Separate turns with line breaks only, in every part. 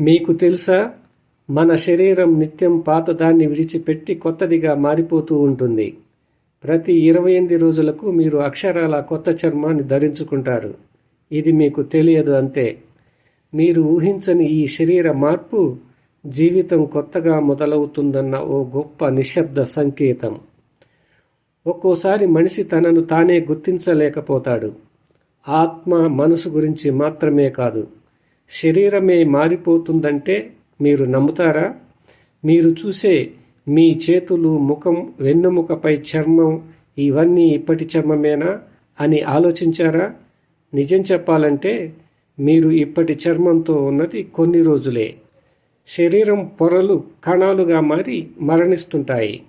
మీకు తెలుసా? మన శరీరం నిత్యం పాతదాన్ని విడిచిపెట్టి కొత్తదిగా మారిపోతూ ఉంటుంది. ప్రతి ఇరవై ఎనిమిది రోజులకు మీరు అక్షరాల కొత్త చర్మాన్ని ధరించుకుంటారు. ఇది మీకు తెలియదు అంతే. మీరు ఊహించని ఈ శరీర మార్పు జీవితం కొత్తగా మొదలవుతుందన్న ఓ గొప్ప నిశ్శబ్ద సంకేతం. ఒక్కోసారి మనిషి తనను తానే గుర్తించలేకపోతాడు. ఆత్మ మనసు గురించి మాత్రమే కాదు. శరీరమే మారిపోతుందంటే మీరు నమ్ముతారా? మీరు చూసే మీ చేతులు ముఖం వెన్నుముకపై చర్మం ఇవన్నీ ఇప్పటి చర్మమేనా అని ఆలోచించారా? నిజం చెప్పాలంటే మీరు ఇప్పటి చర్మంతో ఉన్నది కొన్ని రోజులే. శరీరం పొరలు కణాలుగా మారి మరణిస్తుంటాయి.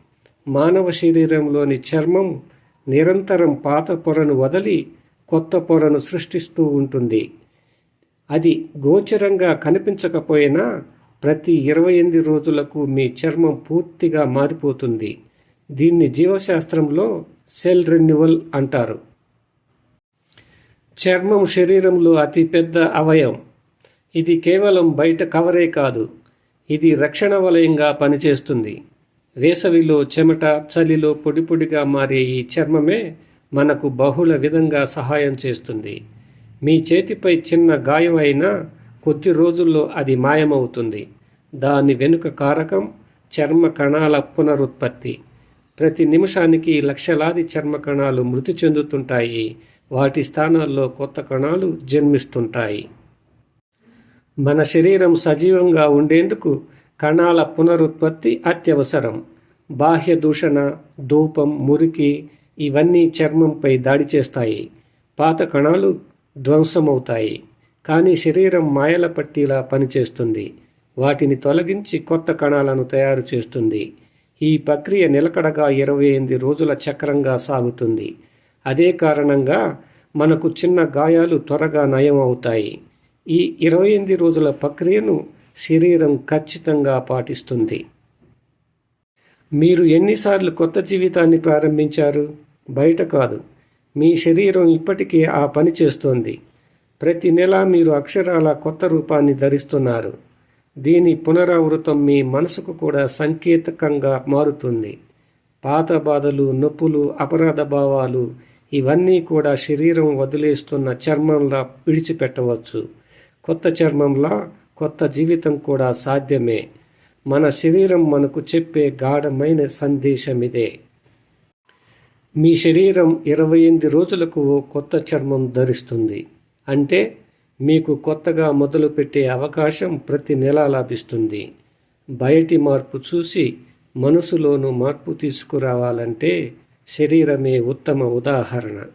మానవ శరీరంలోని చర్మం నిరంతరం పాత పొరను వదిలి కొత్త పొరను సృష్టిస్తూ ఉంటుంది. అది గోచరంగా కనిపించకపోయినా ప్రతి ఇరవై ఎనిమిది రోజులకు మీ చర్మం పూర్తిగా మారిపోతుంది. దీన్ని జీవశాస్త్రంలో సెల్ రెన్యువల్ అంటారు. చర్మం శరీరంలో అతిపెద్ద అవయం ఇది కేవలం బయట కవరే కాదు ఇది రక్షణ వలయంగా పనిచేస్తుంది. వేసవిలో చెమట చలిలో పొడిపొడిగా మారే ఈ చర్మమే మనకు బహుళ విధంగా సహాయం చేస్తుంది. మీ చేతిపై చిన్న గాయం అయినా కొద్ది రోజుల్లో అది మాయమవుతుంది. దాని వెనుక కారకం చర్మ కణాల పునరుత్పత్తి. ప్రతి నిమిషానికి లక్షలాది చర్మ కణాలు మృతి చెందుతుంటాయి. వాటి స్థానాల్లో కొత్త కణాలు జన్మిస్తుంటాయి. మన శరీరం సజీవంగా ఉండేందుకు కణాల పునరుత్పత్తి అత్యవసరం. బాహ్య దూషణ ధూపం మురికి ఇవన్నీ చర్మంపై దాడి చేస్తాయి. పాత కణాలు ధ్వంసమవుతాయి. కానీ శరీరం మాయల పట్టీలా పనిచేస్తుంది. వాటిని తొలగించి కొత్త కణాలను తయారు చేస్తుంది. ఈ ప్రక్రియ నిలకడగా ఇరవై ఎనిమిది రోజుల చక్రంగా సాగుతుంది. అదే కారణంగా మనకు చిన్న గాయాలు త్వరగా నయం అవుతాయి ఈ ఇరవై ఎనిమిది రోజుల ప్రక్రియను శరీరం ఖచ్చితంగా పాటిస్తుంది. మీరు ఎన్నిసార్లు కొత్త జీవితాన్ని ప్రారంభించారు? బయట కాదు. మీ శరీరం ఇప్పటికే ఆ పని చేస్తోంది. ప్రతి నెల మీరు అక్షరాల కొత్త రూపాన్ని ధరిస్తున్నారు. దీని పునరావృతం మీ మనసుకు కూడా సంకేతకంగా మారుతుంది. పాత బాధలు నొప్పులు అపరాధ భావాలు ఇవన్నీ కూడా శరీరం వదిలేస్తున్న చర్మంలా విడిచిపెట్టవచ్చు. కొత్త చర్మంలా కొత్త జీవితం కూడా సాధ్యమే. మన శరీరం మనకు చెప్పే గాఢమైన సందేశం ఇదే మీ శరీరం ఇరవై ఎనిమిది రోజులకు ఓ కొత్త చర్మం ధరిస్తుంది. అంటే మీకు కొత్తగా మొదలుపెట్టే అవకాశం ప్రతి నెల లభిస్తుంది. బయటి మార్పు చూసి మనసులోను మార్పు తీసుకురావాలంటే శరీరమే ఉత్తమ ఉదాహరణ.